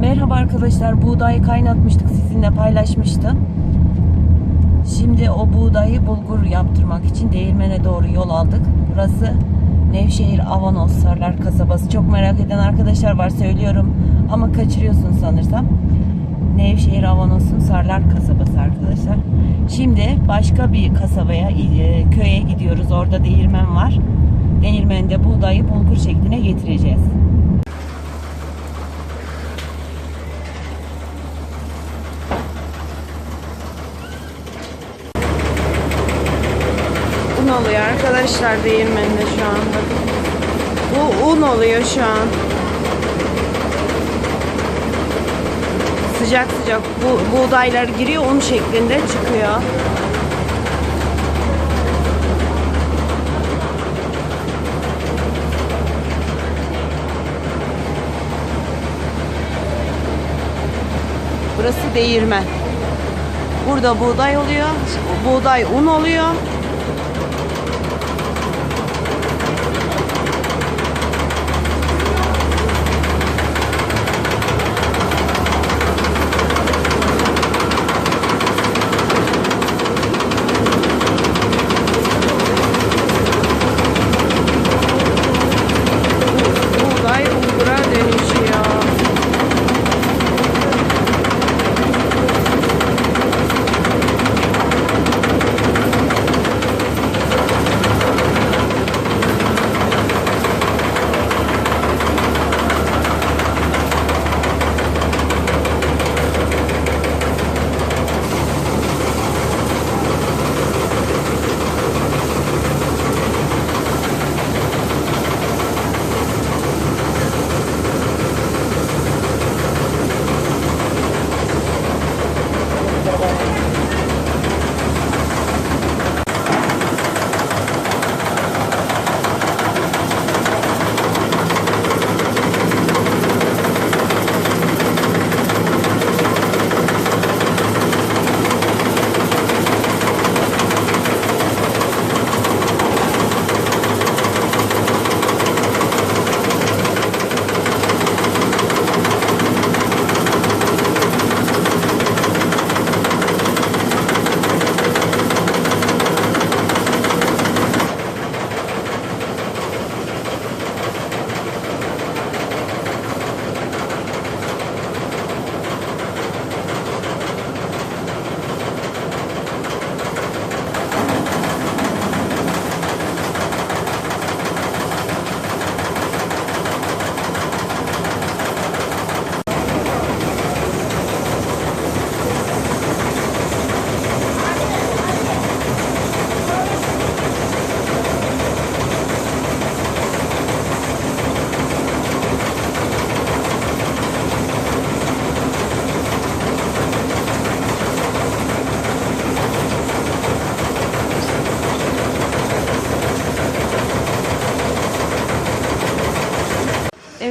Merhaba arkadaşlar. Buğdayı kaynatmıştık. Sizinle paylaşmıştım. Şimdi o buğdayı bulgur yaptırmak için değirmene doğru yol aldık. Burası Nevşehir Avanos Sarlar kasabası. Çok merak eden arkadaşlar var söylüyorum ama kaçırıyorsun sanırsam. Nevşehir Avanos'un Sarlar kasabası arkadaşlar. Şimdi başka bir kasabaya, e, köye gidiyoruz. Orada değirmen var. Değirmende buğdayı bulgur şekline getireceğiz. Un oluyor arkadaşlar değirmeninde şu anda. Bu un oluyor şu an. Sıcak sıcak bu buğdaylar giriyor un şeklinde çıkıyor. Burası değirmen. Burada buğday oluyor. Buğday un oluyor.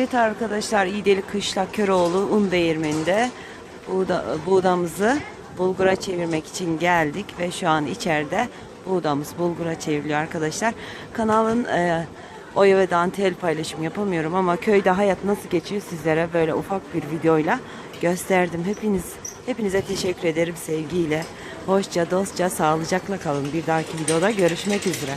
Evet arkadaşlar İdeli Kışla Köroğlu un değirmeninde buğda, buğdamızı bulgura çevirmek için geldik ve şu an içeride buğdamız bulgura çevriliyor arkadaşlar. Kanalın e, oya ve dantel paylaşım yapamıyorum ama köyde hayat nasıl geçiyor sizlere böyle ufak bir videoyla gösterdim. Hepiniz hepinize teşekkür ederim sevgiyle. Hoşça, dostça, sağlıcakla kalın. Bir dahaki videoda görüşmek üzere.